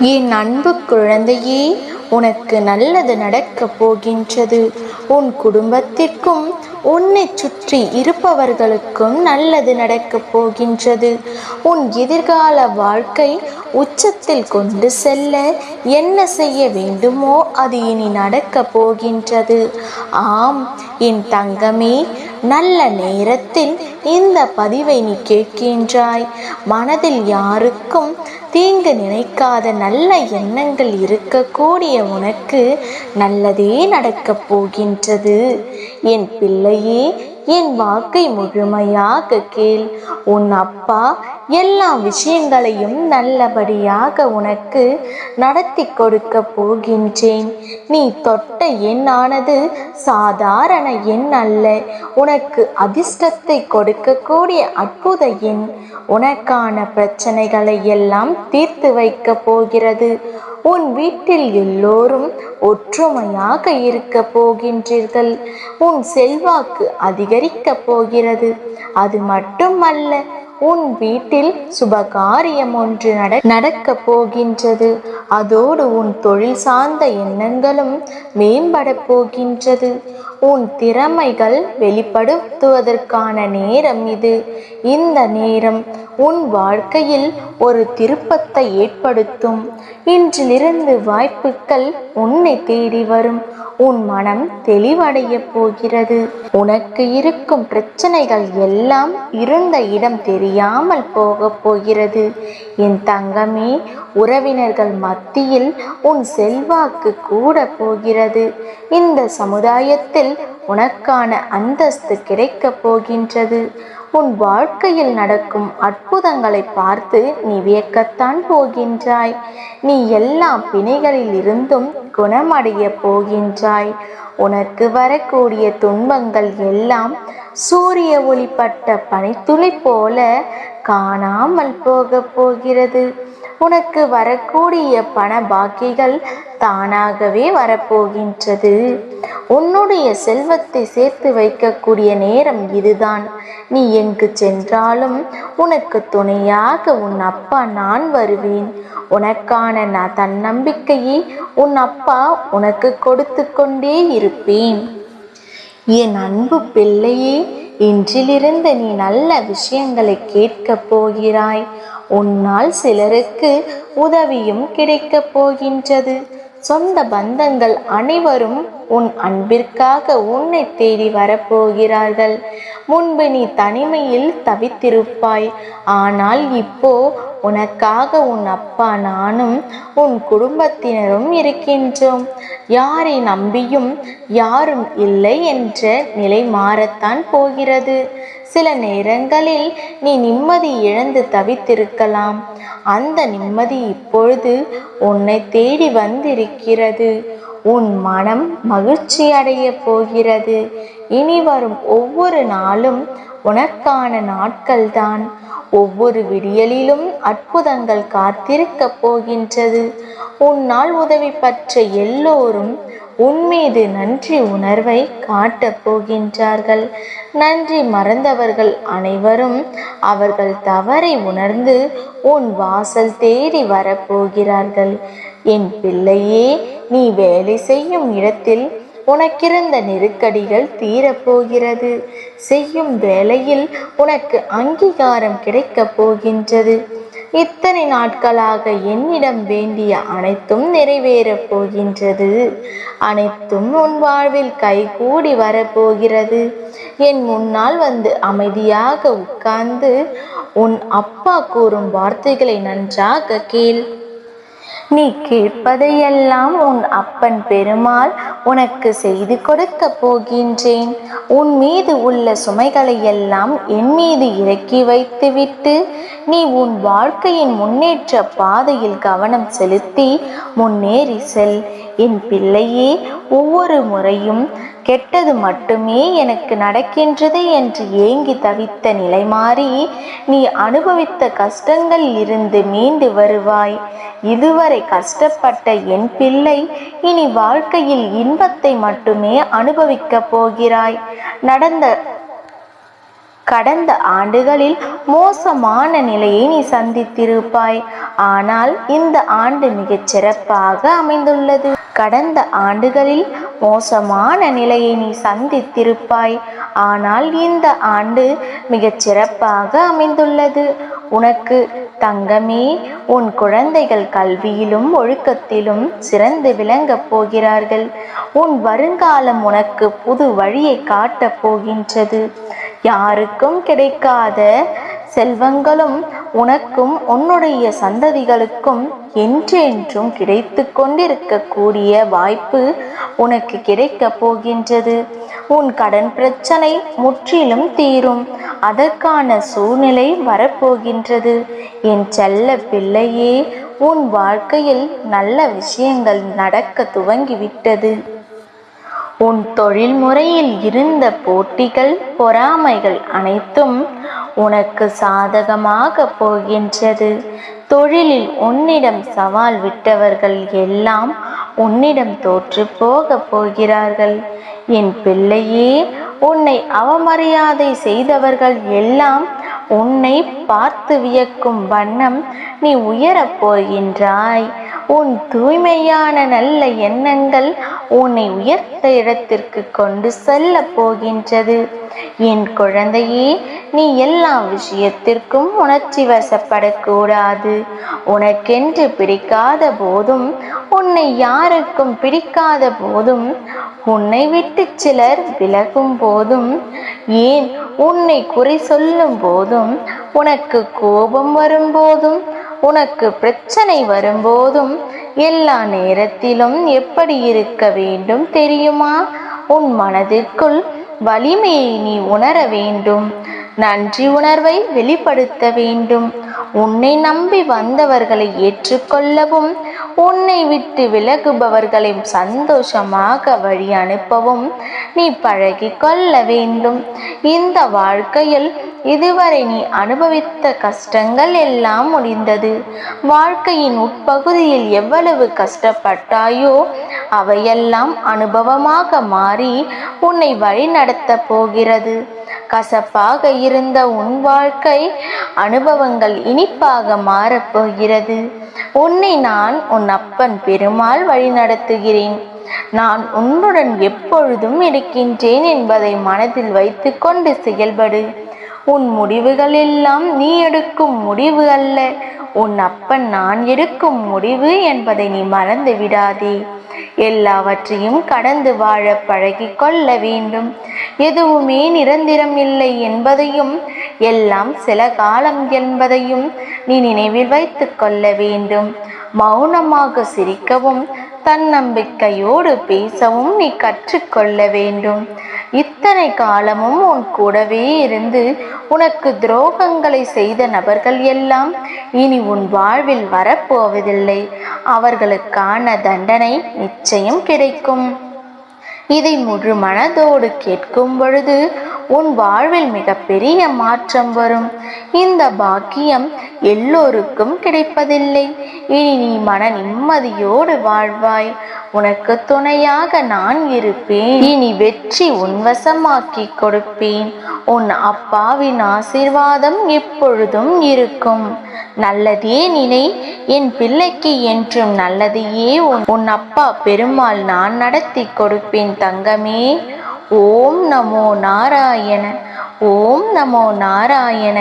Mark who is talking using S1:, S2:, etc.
S1: என் அன்பு குழந்தையே உனக்கு நல்லது நடக்கப் போகின்றது. உன் குடும்பத்திற்கும் உன்னை சுற்றி இருப்பவர்களுக்கும் நல்லது நடக்கப் போகின்றது. உன் எதிர்கால வாழ்க்கை உச்சத்தில் கொண்டு செல்ல என்ன செய்ய வேண்டுமோ அது இனி நடக்கப் போகின்றது. ஆம் என் தங்கமே நல்ல நேரத்தில் இந்த பதிவை நீ கேட்கின்றாய். மனதில் யாருக்கும் தீங்கு நினைக்காத நல்ல எண்ணங்கள் இருக்கக்கூடிய உனக்கு நல்லதே நடக்கப் போகின்றது. என் பிள்ளையே என் வாக்கை முழுமையாக கேள். உன் அப்பா எல்லா விஷயங்களையும் நல்லபடியாக உனக்கு நடத்தி கொடுக்க போகின்றேன். நீ தொட்ட எண்ணானது சாதாரண எண் அல்ல. உனக்கு அதிர்ஷ்டத்தை கொடுக்கக்கூடிய அற்புத எண். உனக்கான பிரச்சனைகளை எல்லாம் தீர்த்து வைக்க போகிறது. உன் வீட்டில் எல்லோரும் ஒற்றுமையாக இருக்க போகின்றீர்கள். உன் செல்வாக்கு அதிகரிக்க போகிறது. அது மட்டுமல்ல உன் வீட்டில் சுபகாரியம் ஒன்று நட நடக்கப் போகின்றது. அதோடு உன் தொழில் சார்ந்த எண்ணங்களும் மேம்பட போகின்றது. உன் திறமைகள் வெளிப்படுத்துவதற்கான நேரம் இது. இந்த நேரம் உன் வாழ்க்கையில் ஒரு திருப்பத்தை ஏற்படுத்தும். இன்றிலிருந்து வாய்ப்புகள் உன்னை தேடி வரும். உன் மனம் தெளிவடைய போகிறது. உனக்கு இருக்கும் பிரச்சனைகள் எல்லாம் இருந்த இடம் தெரியும் தெரியாமல் போக போகிறது. என் தங்கமே உறவினர்கள் மத்தியில் உன் செல்வாக்கு கூட போகிறது. இந்த சமுதாயத்தில் உனக்கான அந்தஸ்து கிடைக்கப் போகின்றது. உன் வாழ்க்கையில் நடக்கும் அற்புதங்களை பார்த்து நீ வியக்கத்தான் போகின்றாய். நீ எல்லா பிணைகளில் இருந்தும் குணமடைய போகின்றாய். உனக்கு வரக்கூடிய துன்பங்கள் எல்லாம் சூரிய ஒளிப்பட்ட பனித்துளி போல காணாமல் போக போகிறது. உனக்கு வரக்கூடிய பண பாக்கிகள் தானாகவே வரப்போகின்றது. உன்னுடைய செல்வத்தை சேர்த்து வைக்கக்கூடிய நேரம் இதுதான். நீ எங்கு சென்றாலும் உனக்கு துணையாக உன் அப்பா நான் வருவேன். உனக்கான நான் தன்னம்பிக்கையை உன் அப்பா உனக்கு கொடுத்து கொண்டே இருப்பேன். என் அன்பு பிள்ளையே இன்றிலிருந்து நீ நல்ல விஷயங்களை கேட்கப் போகிறாய். உன்னால் சிலருக்கு உதவியும் கிடைக்கப் போகின்றது. சொந்த பந்தங்கள் அனைவரும் உன் அன்பிற்காக உன்னை தேடி வரப்போகிறார்கள். முன்பு நீ தனிமையில் தவித்திருப்பாய். ஆனால் இப்போ உனக்காக உன் அப்பா நானும் உன் குடும்பத்தினரும் இருக்கின்றோம். யாரை நம்பியும் யாரும் இல்லை என்ற நிலை மாறத்தான் போகிறது. சில நேரங்களில் நீ நிம்மதி இழந்து தவித்திருக்கலாம். அந்த நிம்மதி இப்பொழுது உன்னை தேடி வந்திருக்கிறது. உன் மனம் மகிழ்ச்சி அடைய போகிறது. இனி வரும் ஒவ்வொரு நாளும் உனக்கான நாட்கள்தான். ஒவ்வொரு விடியலிலும் அற்புதங்கள் காத்திருக்கப் போகின்றது. உன்னால் உதவி பற்ற எல்லோரும் உன் மீது நன்றி உணர்வை காட்டப் போகின்றார்கள். நன்றி மறந்தவர்கள் அனைவரும் அவர்கள் தவறை உணர்ந்து உன் வாசல் தேடி வரப்போகிறார்கள். என் பிள்ளையே நீ வேலை செய்யும் இடத்தில் உனக்கிருந்த நெருக்கடிகள் தீரப்போகிறது. செய்யும் வேலையில் உனக்கு அங்கீகாரம் கிடைக்கப் போகின்றது. இத்தனை நாட்களாக என்னிடம் வேண்டிய அனைத்தும் நிறைவேறப் போகின்றது. அனைத்தும் உன் வாழ்வில் கைகூடி வரப்போகிறது. என் முன்னால் வந்து அமைதியாக உட்கார்ந்து உன் அப்பா கூறும் வார்த்தைகளை நன்றாக கேள். நீ கேட்பதையெல்லாம் உன் அப்பன் பெருமாள் உனக்கு செய்து கொடுக்க போகின்றேன். உன் மீது உள்ள சுமைகளை எல்லாம் என் மீது இறக்கி வைத்துவிட்டு நீ உன் வாழ்க்கையின் முன்னேற்ற பாதையில் கவனம் செலுத்தி முன்னேறி செல். என் பிள்ளையே ஒவ்வொரு முறையும் கெட்டது மட்டுமே எனக்கு நடக்கின்றது என்று ஏங்கி தவித்த நிலை மாறி நீ அனுபவித்த கஷ்டங்கள் இருந்து மீண்டு வருவாய். இதுவரை கஷ்டப்பட்ட என் பிள்ளை இனி வாழ்க்கையில் இன்பத்தை மட்டுமே அனுபவிக்கப் போகிறாய். நடந்த கடந்த ஆண்டுகளில் மோசமான நிலையை நீ சந்தித்திருப்பாய். ஆனால் இந்த ஆண்டு மிகச் சிறப்பாக அமைந்துள்ளது. கடந்த ஆண்டுகளில் மோசமான நிலையை நீ சந்தித்திருப்பாய். ஆனால் இந்த ஆண்டு மிகச் சிறப்பாக அமைந்துள்ளது. உனக்கு தங்கமே உன் குழந்தைகள் கல்வியிலும் ஒழுக்கத்திலும் சிறந்து விளங்கப் போகிறார்கள். உன் வருங்காலம் உனக்கு புது வழியை காட்டப் போகின்றது. யாருக்கும் கிடைக்காத செல்வங்களும் உனக்கும் உன்னுடைய சந்ததிகளுக்கும் என்றென்றும் கிடைத்து கொண்டிருக்கக்கூடிய வாய்ப்பு உனக்கு கிடைக்கப் போகின்றது. உன் கடன் பிரச்சனை முற்றிலும் தீரும். அதற்கான சூழ்நிலை வரப்போகின்றது. என் செல்ல பிள்ளையே உன் வாழ்க்கையில் நல்ல விஷயங்கள் நடக்க துவங்கிவிட்டது. உன் தொழில் முறையில் இருந்த போட்டிகள் பொறாமைகள் அனைத்தும் உனக்கு சாதகமாக போகின்றது. தொழிலில் உன்னிடம் சவால் விட்டவர்கள் எல்லாம் உன்னிடம் தோற்று போக போகிறார்கள். என் பிள்ளையே உன்னை அவமரியாதை செய்தவர்கள் எல்லாம் உன்னை பார்த்து வியக்கும் வண்ணம் நீ உயரப் போகின்றாய். உன் தூய்மையான நல்ல எண்ணங்கள் உன்னை உயர்த்த இடத்திற்கு கொண்டு செல்ல போகின்றது. என் குழந்தையே நீ எல்லா விஷயத்திற்கும் உணர்ச்சி வசப்படக்கூடாது. உனக்கென்று பிடிக்காத போதும் உன்னை யாருக்கும் பிடிக்காத போதும் உன்னை விட்டு சிலர் விலகும் போதும் ஏன் உன்னை குறை சொல்லும் போதும் உனக்கு கோபம் வரும்போதும் உனக்கு பிரச்சனை வரும்போதும் எல்லா நேரத்திலும் எப்படி இருக்க வேண்டும் தெரியுமா? உன் மனதிற்குள் வலிமையை நீ உணர வேண்டும். நன்றி உணர்வை வெளிப்படுத்த வேண்டும். உன்னை நம்பி வந்தவர்களை ஏற்றுக்கொள்ளவும் உன்னை விட்டு விலகுபவர்களை சந்தோஷமாக வழி அனுப்பவும் நீ பழகி கொள்ள வேண்டும். இந்த வாழ்க்கையில் இதுவரை நீ அனுபவித்த கஷ்டங்கள் எல்லாம் முடிந்தது. வாழ்க்கையின் உட்பகுதியில் எவ்வளவு கஷ்டப்பட்டாயோ அவையெல்லாம் அனுபவமாக மாறி உன்னை வழி நடத்தப் போகிறது. கசப்பாக இருந்த உன் வாழ்க்கை அனுபவங்கள் இனிப்பாக மாறப்போகிறது உன்னை நான் உன் அப்பன் பெருமாள் வழிநடத்துகிறேன் நான் உன்னுடன் எப்பொழுதும் இருக்கின்றேன் என்பதை மனதில் வைத்துக்கொண்டு செயல்படு. உன் முடிவுகள் எல்லாம் நீ எடுக்கும் முடிவு அல்ல. உன் அப்பன் நான் எடுக்கும் முடிவு என்பதை நீ மறந்து விடாதே. எல்லாவற்றையும் கடந்து வாழ பழகி கொள்ள வேண்டும். எதுவுமே நிரந்தரம் இல்லை என்பதையும் எல்லாம் சில காலம் என்பதையும் நீ நினைவில் வைத்து கொள்ள வேண்டும். மௌனமாக சிரிக்கவும் தன்னம்பிக்கையோடு பேசவும் நீ கற்றுக்கொள்ள வேண்டும். இத்தனை காலமும் உன் கூடவே இருந்து உனக்கு துரோகங்களை செய்த நபர்கள் எல்லாம் இனி உன் வாழ்வில் வரப்போவதில்லை. அவர்களுக்கான தண்டனை நிச்சயம் கிடைக்கும். இதை முழு மனதோடு கேட்கும் பொழுது உன் வாழ்வில் மிகப்பெரிய மாற்றம் வரும். இந்த பாக்கியம் எல்லோருக்கும் கிடைப்பதில்லை. இனி நீ மன நிம்மதியோடு வாழ்வாய். உனக்கு துணையாக நான் இருப்பேன். இனி வெற்றி உன்வசமாக்கி கொடுப்பேன். உன் அப்பாவின் ஆசீர்வாதம் எப்பொழுதும் இருக்கும். நல்லதே நினை என் பிள்ளைக்கு என்றும் நல்லதையே உன் உன் அப்பா பெருமாள் நான் நடத்தி கொடுப்பேன் தங்கமே. ஓம் நமோ நாராயண ஓம் நமோ நாராயண.